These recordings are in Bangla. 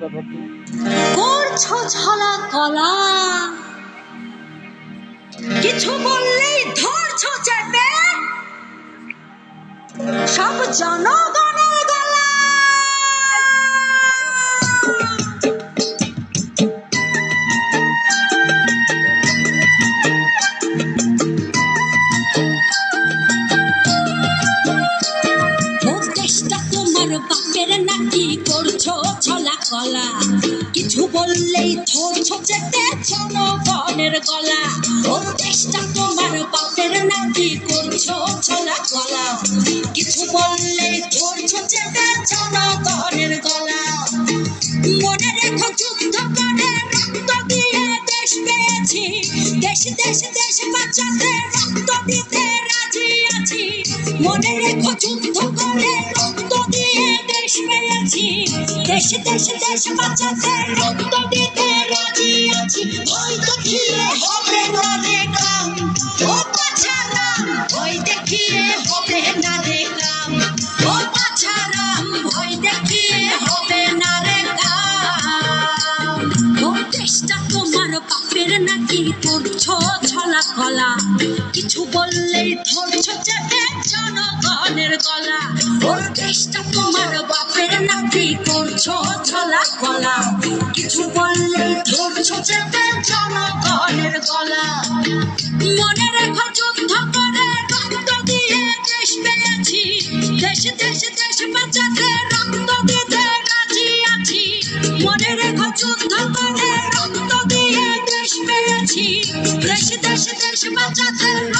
কথাটি করছ ছলা কলা। কিছু বললেই ধরছো চেপে। সব জনগণের কলা কিছু বললেই ধরছো যেতে জনগণের গলা। ও দেশটা তোমার বাপের নাকি করছ ছলা কলা কিছু বললেই ধরছো যেতে জনগণের গলা। মনে রেখো যুদ্ধ করে রক্ত দিয়ে দেশ পেয়েছি। দেশ দেশ দেশ বাঁচাতে রক্ত দিতে রাজি আছি। মনে রেখো যুদ্ধ করে রক্ত দিয়ে দেশ পেয়েছি দেশ বাঁচাতে রক্ত দিতে নাকি করছ ছলা কলা? কিছু বললেই ধরছো চেপে জনগণের গলা। ওর দেশটা তোমার বাপের নাকি করছ ছলা কলা। কিছু বললেই ধরছো চেপে দেশ দেশ দেশ বাঁচাতে রক্ত দিতে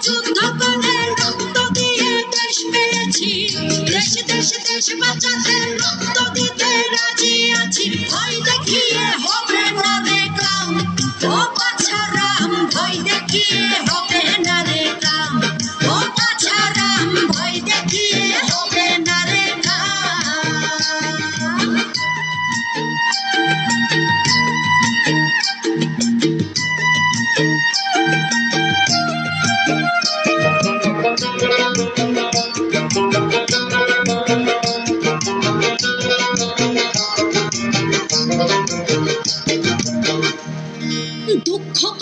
মনে রেখো রক্ত দিয়ে দেশ পেয়েছি। দেশ দেশ দেশ বাঁচাতে রক্ত দিতে রাজি আছি। ভয় দেখিয়ে হবে না দেখলাম ও পাছারাম ভয় দেখিয়ে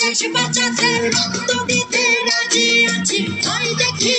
দেশ বাঁচাতে। দিতে রাজি আছি ভয় দেখিয়ে